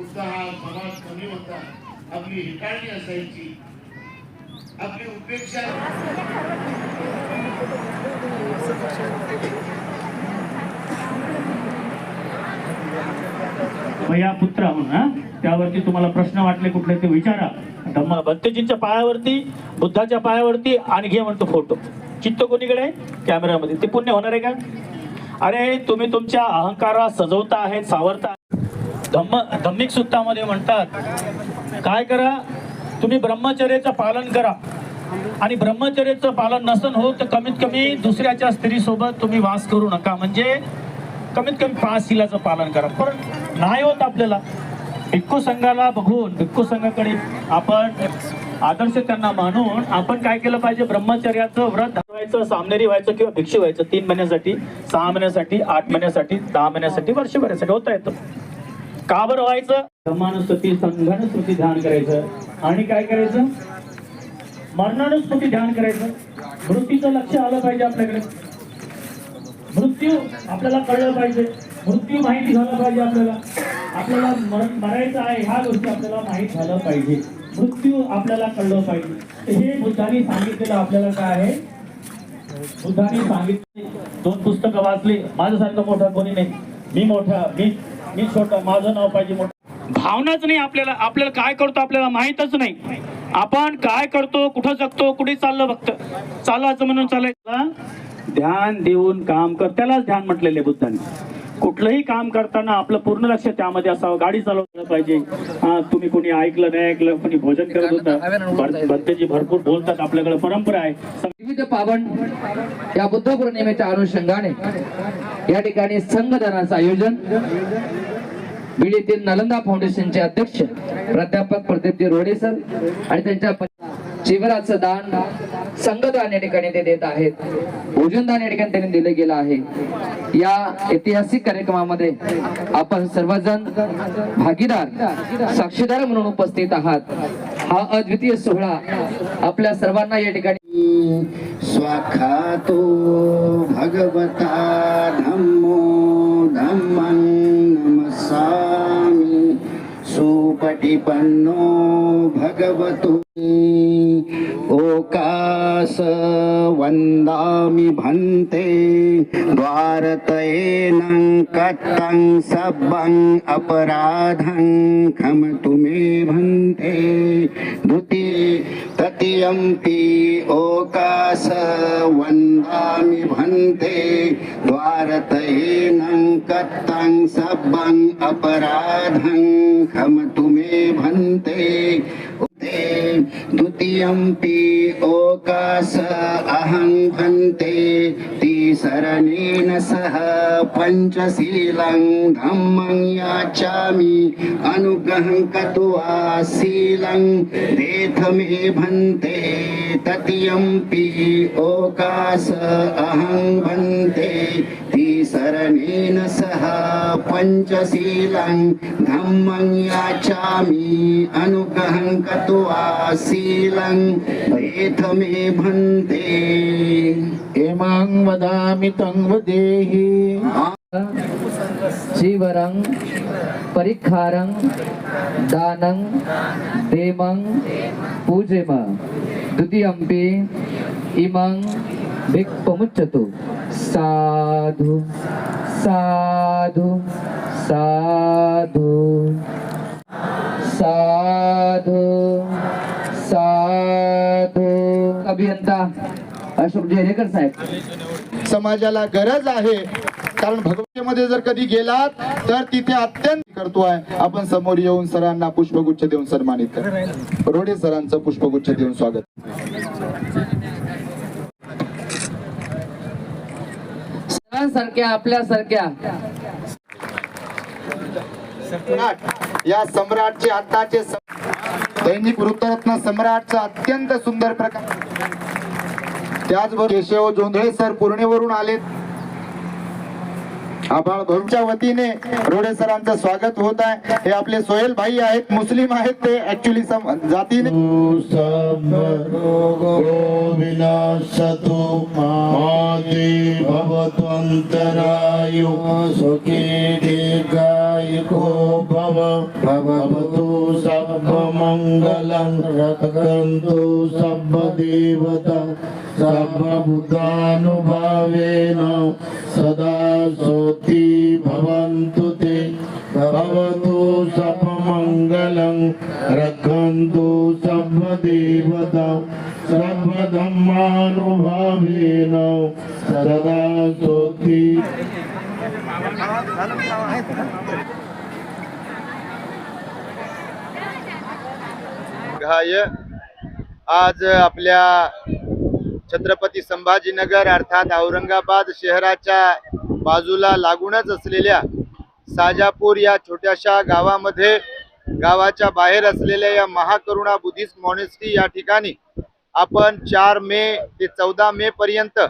सुद्धा हा समाज कमी होता. आपली हिटाळणी असायची. आपली उपेक्षा भया पुत्र म्हणून हा? त्यावरती तुम्हाला प्रश्न वाटले कुठले ते विचारा. धम्म भक्तजींच्या पायावरती बुद्धाच्या पायावरती आणि घे म्हणतो फोटो. चित्त कोणीकडे? आहे कॅमेरामध्ये. ते पुण्य होणार आहे का? अरे तुम्ही तुमच्या अहंकारा सजवता आहेत सावरता धम्म धम्मिक सूत्रामध्ये म्हणतात काय करा? तुम्ही ब्रह्मचर्याचं पालन करा. आणि ब्रह्मचर्याचं पालन नसन हो तर कमीत कमी दुसऱ्याच्या स्त्रीसोबत तुम्ही वास करू नका. म्हणजे कमीत कमी पाच शिलाचं पालन करा. पण नाही होत आपल्याला. भिक्खू संघाला बघून भिक्खू संघाकडे आपण आदर्श त्यांना मानून आपण काय केलं पाहिजे? ब्रह्मचर्याचं व्रत धरवायचं सामनेरी व्हायचं किंवा भिक्षू व्हायचं तीन महिन्यासाठी सहा महिन्यासाठी आठ महिन्यासाठी दहा महिन्यासाठी वर्षभरासाठी होता येतं. का बरं व्हायचं? धर्मानुस्मृती संघानुस्मृती ध्यान करायचं. आणि काय करायचं? मरणानुस्पती ध्यान करायचं. मृत्यूचं लक्ष आलं पाहिजे आपल्याकडे. मृत्यू आपल्याला कळलं पाहिजे. मृत्यू माहिती झालं पाहिजे आपल्याला. आपल्याला मरायचं आहे ह्या गोष्टी आपल्याला माहीत झालं पाहिजे. मृत्यू आपल्याला कळलं पाहिजे. हे बुद्धाने सांगितलेलं आपल्याला काय आहे? बुद्धाने सांगितले. दोन पुस्तकं वाचली. माझ्यासारखं मोठा कोणी नाही. मी मोठा मी मी छोटा माझं नाव पाहिजे मोठं. भावनाच नाही आपल्याला. आपल्याला काय करतो आपल्याला माहीतच नाही. आपण काय करतो कुठं जगतो कुठे चाललं बघत चालायचं म्हणून चालायचं ध्यान देऊन काम कर. त्यालाच ध्यान म्हटलेले बुद्धांनी. कुठलंही काम करताना आपलं पूर्ण लक्ष त्यामध्ये असावं. गाडी चालवलं पाहिजे. हा तुम्ही कोणी ऐकलं नाही ऐकलं कोणी भोजन करत होतं. भरतेजी भरपूर बोलतात आपल्याकडे परंपरा आहे. विविध पावन या बुद्ध पौर्णिमेच्या अनुषंगाने या ठिकाणी संघदानाचं आयोजन. बीड येथील नालंदा फाउंडेशनचे अध्यक्ष प्राध्यापक प्रदीपजी रोडे सर आणि त्यांच्या शिबिराचं दान संगदान या ठिकाणी ते देत आहेत. भोजनदान या ठिकाणी त्यांनी दिलं गेलं आहे. या ऐतिहासिक कार्यक्रमामध्ये आपण सर्वजण भागीदार साक्षीदार म्हणून उपस्थित आहात. हा अद्वितीय सोहळा आपल्या सर्वांना या ठिकाणी स्वाखातो भगवता धम्मो धम्मं नमस्सामि. सुपटिपन्नो भगवतो. ओकास वन्दामि भन्ते द्वारतयेनं कत्तं सब्बं अपराधं खमतु मे भन्ते। द्वितीय तृतीयम्पि ओकास वन्दामि भन्ते द्वारतयेनं कत्तं सब्बं अपराधं खमतु मे भन्ते। द्वितीयम्पि ओकास अहं भन्ते तिसरणेन सह पञ्चशीलं धम्मं याचामि अनुग्रहं कत्वा शीलं देथ मे भन्ते तृतीयम्पि ओकास अहं भन्ते तिसरणेन सह पञ्चशीलं धम्मं याचामि अनुग्रहं कृत्वा शीलं देथ मे भन्ते। इमं वदामि तं वदेहि। जीवरं परिखारं दानं देमं पूजेम द्वितीयम्पि इमं भिक्पमुच्यतु साधु साधु साधु. साधु साधु. अभियंता अशोक जेरेकर साहेब. समाजाला गरज आहे. कारण भगवतीमध्ये जर कधी गेलात तर तिथे अत्यंत करतो आहे. आपण समोर येऊन सरांना पुष्पगुच्छ देऊन सन्मानित करा. रोडे सरांचं पुष्पगुच्छ देऊन स्वागत. सारख्या आपल्यासारख्या. सम्राट या सम्राटचे आताचे दैनिक वृत्तरत्न सम्राटचा अत्यंत सुंदर प्रकार. त्याचबरोबर केशव जोंधळे सर पूर्णेवरून आलेत. आभाळ भरूच्या वतीने रोडे सरांचं स्वागत होत आहे. हे आपले सोहेल भाई आहेत मुस्लिम आहेत ते ऍक्च्युली जातीने. विनाशतु सुखी भवत्वन्तरायु सुखे भव। मङ्गलं रक्षन्तु सर्वदेवता सर्वभूतानुभावेन सदा सोति भवन्तु ते। भवतु सपमङ्गलं रक्षन्तु सर्वदेवता सर्वधर्मानुभावेन सदा सोति घाय आज आपल्या छत्रपती संभाजीनगर अर्थात औरंगाबाद शहराच्या बाजूला लागूनच असलेल्या साजापूर या छोट्याशा गावामध्ये गावाच्या बाहेर असलेल्या या महाकरुणा बुद्धिस्ट मॉनेस्ट्री या ठिकाणी आपण चार मे ते चौदा मे पर्यंत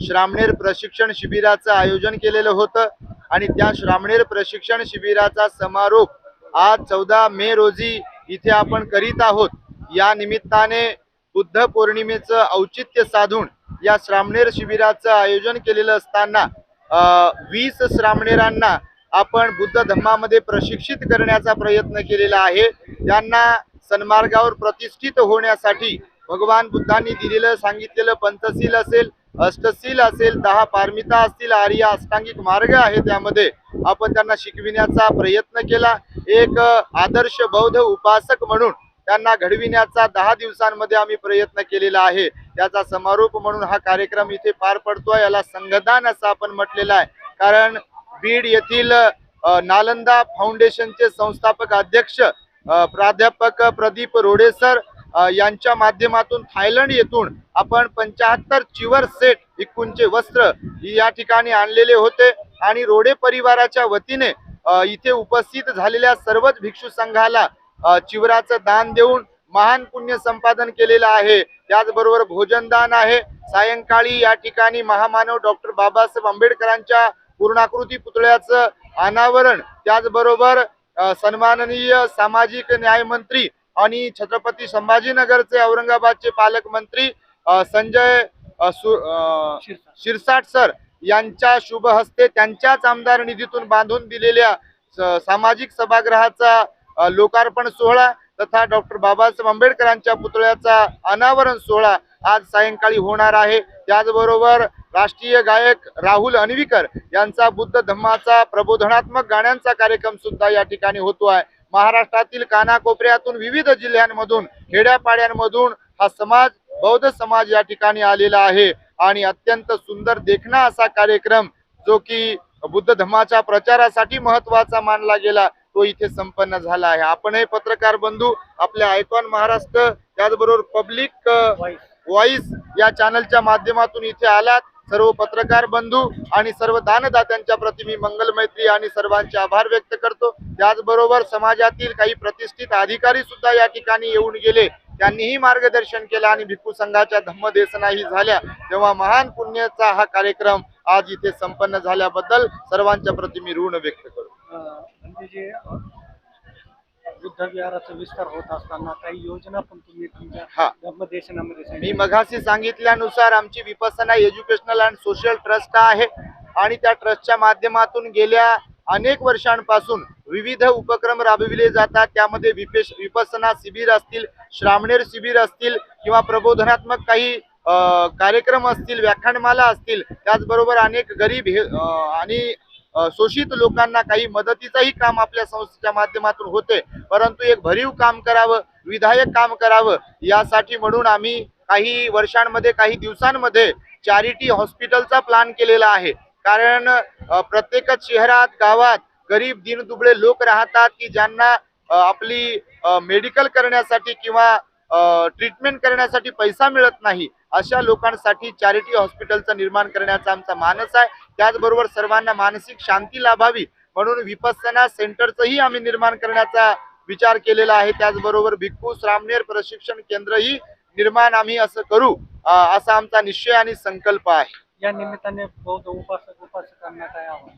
श्रामणेर प्रशिक्षण शिबिराचं आयोजन केलेलं होतं आणि त्या श्रामणेर प्रशिक्षण शिबिराचा समारोप आज चौदा मे रोजी इथे आपण करीत आहोत. या निमित्ताने बुद्ध पौर्णिमेचं औचित्य साधून या श्रामणेर शिबिराचं आयोजन केलेलं असताना वीस श्रामणेरांना आपण बुद्ध धम्मामध्ये प्रशिक्षित करण्याचा प्रयत्न केलेला आहे. त्यांना सन्मार्गावर प्रतिष्ठित होण्यासाठी भगवान बुद्धांनी दिलेलं सांगितलेलं पंचशील असेल अष्टशील असेल दहा पारमिता असतील आर्य अष्टांगिक मार्ग आहे त्यामध्ये. आपण त्यांना शिकविण्याचा प्रयत्न केला. एक आदर्श बौद्ध उपासक म्हणून त्यांना घडविण्याचा दहा दिवसांमध्ये आम्ही प्रयत्न केलेला आहे. त्याचा समारोप म्हणून हा कार्यक्रम इथे पार पडतोय. याला संगदान असं आपण म्हटलेलं आहे. कारण बीड येथील नालंदा फाउंडेशनचे संस्थापक अध्यक्ष प्राध्यापक प्रदीप रोडेसर यांच्या माध्यमातून थायलंड येथून आपण पंचाहत्तर चिवर सेट इकूनचे वस्त्र या ठिकाणी आणलेले होते आणि रोडे परिवाराच्या वतीने इथे उपस्थित झालेल्या सर्वच भिक्षू संघाला चिवराचं दान देऊन महान पुण्य संपादन केलेलं आहे. त्याचबरोबर भोजनदान आहे. सायंकाळी या ठिकाणी महामानव डॉक्टर बाबासाहेब आंबेडकरांच्या पूर्णाकृती पुतळ्याचं अनावरण त्याचबरोबर सन्माननीय सामाजिक न्याय मंत्री आणि छत्रपती संभाजीनगरचे औरंगाबादचे पालकमंत्री संजय सु- शिरसाट सर यांच्या शुभ हस्ते त्यांच्याच आमदार निधीतून बांधून दिलेल्या स- सामाजिक सभागृहाचा लोकार्पण सोहळा तथा डॉक्टर बाबासाहेब आंबेडकरांच्या पुतळ्याचा अनावरण सोहळा आज सायंकाळी होणार आहे. त्याचबरोबर राष्ट्रीय गायक राहुल अनविकर यांचा बुद्ध धम्माचा प्रबोधनात्मक गाण्यांचा कार्यक्रम सुद्धा या ठिकाणी होतो आहे. महाराष्ट्रातील कानाकोपऱ्यातून विविध जिल्ह्यांमधून खेड्यापाड्यांमधून हा समाज बौद्ध समाज या ठिकाणी आलेला आहे. आणि अत्यंत सुंदर देखणा असा कार्यक्रम जो की बुद्ध धर्माच्या प्रचारासाठी महत्त्वाचा मानला गेला तो इथे संपन्न झाला आहे. आपणही पत्रकार बंधू आपल्या आयकॉन महाराष्ट्र त्याचबरोबर पब्लिक व्हॉइस या चॅनलच्या माध्यमातून इथे आलात. सर्व पत्रकार बंधू आणि सर्व दानदात्यांच्या प्रति मी मंगल मैत्री आणि सर्वांचे आभार व्यक्त करतो. त्याचबरोबर समाजातील काही प्रतिष्ठित अधिकारी सुद्धा या ठिकाणी येऊन गेले. त्यांनीही मार्गदर्शन केलं आणि भिक्खू संघाच्या धम्मदेसनाही झाल्या. तेव्हा महान पुण्याचा हा कार्यक्रम आज इथे संपन्न झाल्याबद्दल सर्वांच्या प्रति मी ऋण व्यक्त करतो. म्हणजे जे अ, बुद्ध विहाराचा विस्तार होत असताना काही योजना पण तुम्ही. तुमच्या धर्मदेशनामध्ये मी सांगितल्या. मघाशी सांगितल्यानुसार आमची Vipassana educational and social trust आहे आणि त्या ट्रस्टच्या माध्यमातून गेल्या अनेक वर्षांपासून विविध उपक्रम राबविले जातात त्यामध्ये विपेश विपसना शिबिर असतील श्रामणेर शिबिर असतील किंवा प्रबोधनात्मक काही अ, कार्यक्रम असतील व्याख्यानमाला असतील त्याचबरोबर अनेक गरीब हे अ, आणि शोषित लोकांना काही मदतीचंही काम आपल्या संस्थेच्या माध्यमातून होते. परंतु एक भरीव काम करावं विधायक काम करावं यासाठी म्हणून आम्ही काही वर्षांमध्ये काही दिवसांमध्ये चॅरिटी हॉस्पिटलचा प्लॅन केलेला आहे. कारण प्रत्येकच शहरात गावात गरीब दिनदुबळे लोक राहतात की ज्यांना आपली मेडिकल करण्यासाठी किंवा ट्रीटमेंट करण्यासाठी पैसा मिळत नाही अशा लोकांसाठी चॅरिटी हॉस्पिटलचं निर्माण करण्याचा आमचा मानस आहे. त्याचबरोबर सर्वांना मानसिक शांती लाभावी म्हणून विपස්සना सेंटरचंही आम्ही निर्माण करण्याचा विचार केलेला आहे. त्याचबरोबर भिक्खू श्रामनेर प्रशिक्षण केंद्रही निर्माण आम्ही असं करू असा आमचा निश्चय आणि संकल्प आहे. या निमित्ताने बौद्ध उपासक उपासकांना काय आव्हान?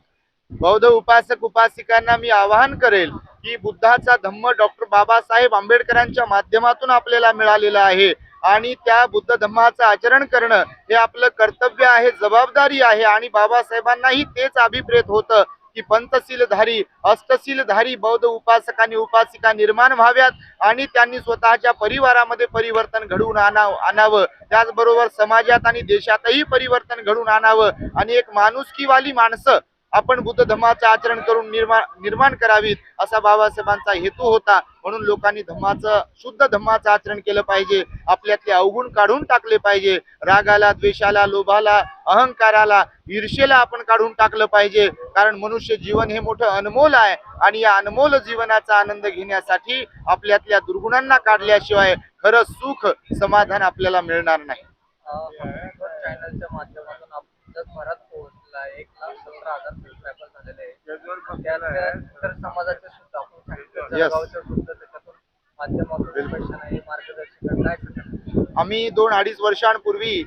बौद्ध उपासक उपासिकांना मी आवाहन करेल की बुद्धाचा धम्म डॉक्टर बाबासाहेब आंबेडकरांच्या माध्यमातून आपल्याला मिळालेला आहे. आणि त्या बुद्ध धम्माचं आचरण करणं हे आपलं कर्तव्य आहे जबाबदारी आहे. आणि बाबासाहेबांनाही तेच अभिप्रेत होतं की पंतशीलधारी अष्टशीलधारी बौद्ध उपासक आणि उपासिका निर्माण व्हाव्यात आणि त्यांनी स्वतःच्या परिवारामध्ये परिवर्तन घडवून आणाव आणावं. त्याचबरोबर समाजात आणि देशातही परिवर्तन घडवून आणावं. आणि एक माणुसकीवाली माणसं आपण बुद्ध धम्माचं आचरण करून निर्माण निर्माण करावीत असा बाबासाहेबांचा हेतू होता. म्हणून लोकांनी धम्माचं शुद्ध धम्माचं आचरण केलं पाहिजे. आपल्यातले अवगुण काढून टाकले पाहिजे. रागाला द्वेषाला लोभाला अहंकाराला ईर्षेला आपण काढून टाकलं पाहिजे. कारण मनुष्य जीवन हे मोठं अनमोल आहे. आणि या अनमोल जीवनाचा आनंद घेण्यासाठी आपल्यातल्या दुर्गुणांना काढल्याशिवाय खरं सुख समाधान आपल्याला मिळणार नाही. चॅनलच्या माध्यमातून जगभरात पोहोचला एक लाख सतरा हजार झालेले आहे. त्यानंतर इतर समाजाचे सुद्धा आपण सांगितलं Yes. जळगावचे सुद्धा त्याच्यातून माध्यमातून पैशाने मार्गदर्शन काय सांगाल? आम्ही दोन अडीच वर्षांपूर्वी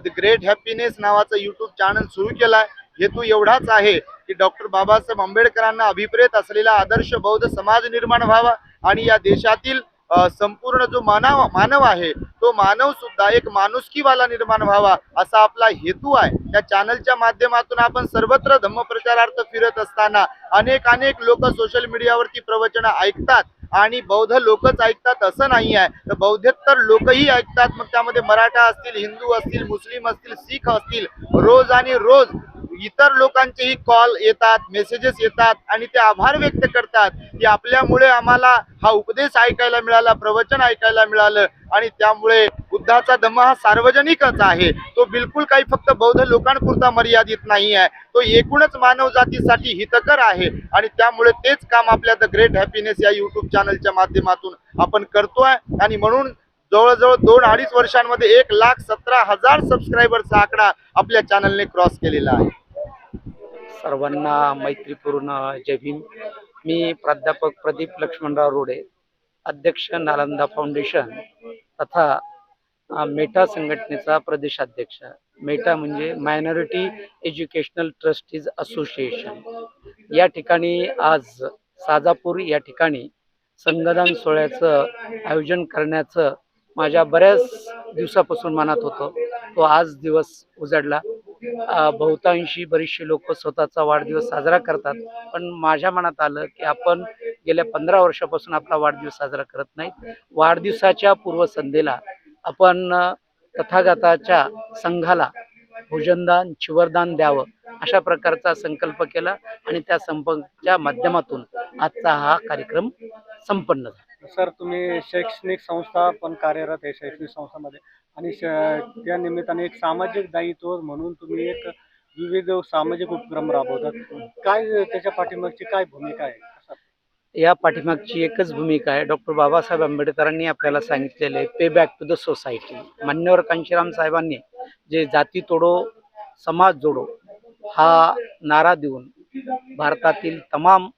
द ग्रेट हॅपीनेस नावाचं युट्यूब चॅनल सुरू केलाय. हेतू एवढाच आहे की डॉक्टर बाबासाहेब आंबेडकरांना अभिप्रेत असलेला आदर्श बौद्ध समाज निर्माण व्हावा आणि या देशातील संपूर्ण जो मानव मानव आहे तो मानव सुद्धा एक माणुसकीवाला निर्माण व्हावा असा आपला हेतू आहे. या चॅनलच्या माध्यमातून आपण सर्वत्र धम्मप्रचारार्थ फिरत असताना अनेक अनेक लोक सोशल मीडियावरती प्रवचन ऐकतात आणि बौद्ध लोकच ऐकतात असं नाही आहे. तर बौद्धेतर लोकही ऐकतात. मग त्यामध्ये मराठा असतील हिंदू असतील मुस्लिम असतील शीख असतील रोज आणि रोज इतर लोकांचेही कॉल येतात मेसेजेस येतात आणि ते आभार व्यक्त करतात की आपल्यामुळे आम्हाला हा उपदेश ऐकायला मिळाला प्रवचन ऐकायला मिळालं आणि त्यामुळे बुद्धाचा धम्म हा सार्वजनिकच आहे. तो बिलकुल काही फक्त बौद्ध लोकांपुरता मर्यादित नाही आहे. तो एकूणच मानवजातीसाठी हितकर आहे आणि त्यामुळे तेच काम आपल्या द ग्रेट हॅपीनेस या युट्यूब चॅनलच्या माध्यमातून आपण करतोय. आणि म्हणून जवळजवळ दोन अडीच वर्षांमध्ये एक लाख सतरा हजार सबस्क्रायबरचा आकडा आपल्या चॅनलने क्रॉस केलेला आहे. सर्वांना मैत्रीपूर्ण जय भीम. मी प्राध्यापक प्रदीप लक्ष्मणराव रोडे अध्यक्ष नालंदा फाउंडेशन तथा मेटा संघटनेचा प्रदेशाध्यक्ष. मेटा म्हणजे मायनॉरिटी एज्युकेशनल ट्रस्टीज असोसिएशन. या ठिकाणी आज साजापूर या ठिकाणी संगदान सोहळ्याचं आयोजन करण्याचं माझ्या बऱ्याच दिवसापासून मनात होतं. तो आज दिवस उजडला. बहुतांशी बरीचशी लोक स्वतःचा वाढदिवस साजरा करतात. पण माझ्या मनात आलं की आपण गेल्या पंधरा वर्षापासून आपला वाढदिवस साजरा करत नाही वाढदिवसाच्या पूर्वसंध्येला आपण तथागताच्या संघाला भोजनदान चिवरदान द्यावं अशा प्रकारचा संकल्प केला आणि त्या संपच्या माध्यमातून आजचा हा कार्यक्रम संपन्न झाला. सर तुम्ही शैक्षणिक संस्था पण कार्यरत आहे शैक्षणिक संस्थामध्ये. आणि श- त्या निमित्ताने एक सामाजिक दायित्व म्हणून तुम्ही एक विविध सामाजिक उपक्रम राबवतात. काय त्याच्या पाठीमागची काय भूमिका आहे? या पाठीमागची एकच भूमिका आहे. डॉक्टर बाबासाहेब आंबेडकरांनी आपल्याला सांगितलेले आहे pay back to the society मान्यवर कांशीराम साहेबांनी जे जाती तोडो समाज जोडो हा नारा देऊन भारतातील तमाम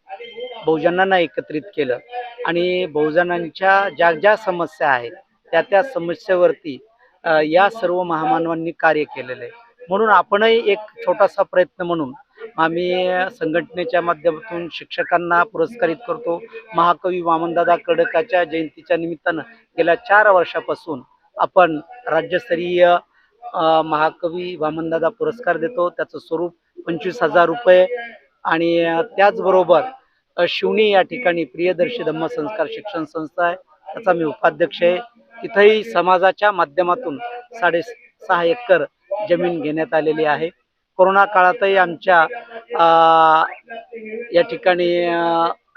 बहुजनांना एकत्रित केलं. आणि बहुजनांच्या ज्या ज्या समस्या आहेत त्या त्या समस्येवरती या सर्व महामानवांनी कार्य केलेलं. आहे म्हणून आपणही एक छोटासा प्रयत्न म्हणून आम्ही संघटनेच्या माध्यमातून शिक्षकांना पुरस्कारित करतो. महाकवी वामनदादा कडकाच्या जयंतीच्या निमित्तानं गेल्या चार वर्षापासून आपण राज्यस्तरीय महाकवी वामनदादा पुरस्कार देतो. त्याचं स्वरूप पंचवीस हजार रुपये आणि त्याचबरोबर शिवणी या ठिकाणी प्रियदर्शी धम्म संस्कार शिक्षण संस्था आहे. त्याचा मी उपाध्यक्ष आहे. तिथंही समाजाच्या माध्यमातून साडे सहा एकर जमीन घेण्यात आलेली आहे. कोरोना काळातही आमच्या अ, या ठिकाणी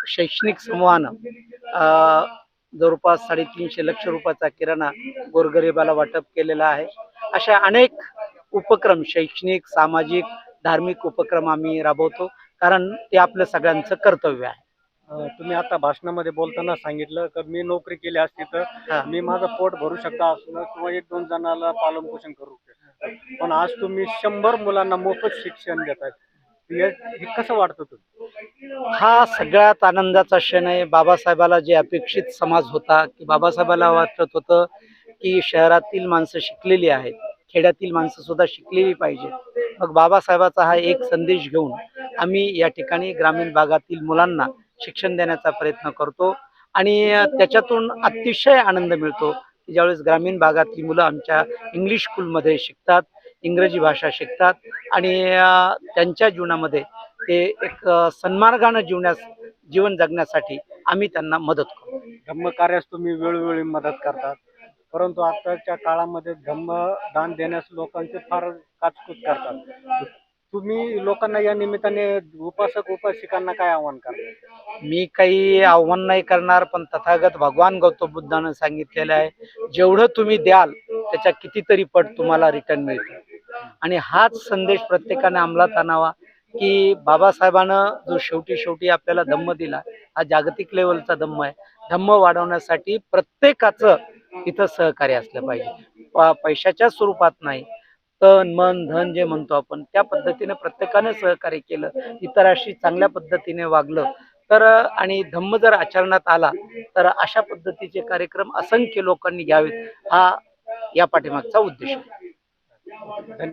शैक्षणिक समूहानं अ, जवळपास साडेतीनशे लक्ष रुपयाचा किराणा गोरगरिबाला वाटप केलेला आहे. अशा अनेक उपक्रम शैक्षणिक सामाजिक धार्मिक उपक्रम आम्ही राबवतो. कारण ते आपलं सगळ्यांचं कर्तव्य आहे. तुम्ही आता भाषणामध्ये बोलताना सांगितलं की मी नोकरी केली असती. तर मी माझं पोट भरू शकता असलं किंवा एक दोन जणाला पालन पोषण करू पण आज तुम्ही शंभर मुलांना मोफत शिक्षण देताय. हे हे कसं वाटतं तुम्ही हा सगळ्यात आनंदाचा क्षण आहे. बाबासाहेबाला जे अपेक्षित समाज होता की बाबासाहेबाला वाटत होतं की शहरातील माणसं शिकलेली आहेत. खेड्यातील माणसं सुद्धा शिकलेली पाहिजे. मग बाबासाहेबाचा हा एक संदेश घेऊन आम्ही या ठिकाणी ग्रामीण भागातील मुलांना शिक्षण देण्याचा प्रयत्न करतो आणि त्याच्यातून अतिशय आनंद मिळतो. की ज्यावेळेस ग्रामीण भागातली मुलं आमच्या इंग्लिश स्कूलमध्ये शिकतात इंग्रजी भाषा शिकतात आणि त्यांच्या जीवनामध्ये ते एक सन्मार्गानं जीवण्यास जीवन जगण्यासाठी आम्ही त्यांना मदत करतो. धम्म कार्यास तुम्ही वेळोवेळी मदत करतात. परंतु आताच्या काळामध्ये धम्म दान देण्यास लोकांचे फार काचकूच करतात. तुम्ही लोकांना या निमित्ताने उपासक उपासिकांना काय आव्हान करणार? मी काही आव्हान नाही करणार पण तथागत भगवान गौतम बुद्धानं सांगितलेलं आहे जेवढं तुम्ही द्याल त्याच्या कितीतरी पट तुम्हाला रिटर्न मिळते आणि हाच संदेश प्रत्येकाने अंमलात आणावा की बाबासाहेबानं जो शेवटी शेवटी आपल्याला धम्म दिला हा जागतिक लेवलचा धम्म आहे. धम्म वाढवण्यासाठी प्रत्येकाचं इथं सहकार्य असलं पाहिजे. पैशाच्या स्वरूपात नाही. तन मन धन जे म्हणतो आपण त्या पद्धतीने प्रत्येकाने सहकार्य केलं. इतरांशी चांगल्या पद्धतीने वागलं. तर आणि धम्म जर आचरणात आला तर अशा पद्धतीचे कार्यक्रम असंख्य लोकांनी घ्यावेत. हा या पाठीमागचा उद्देश आहे.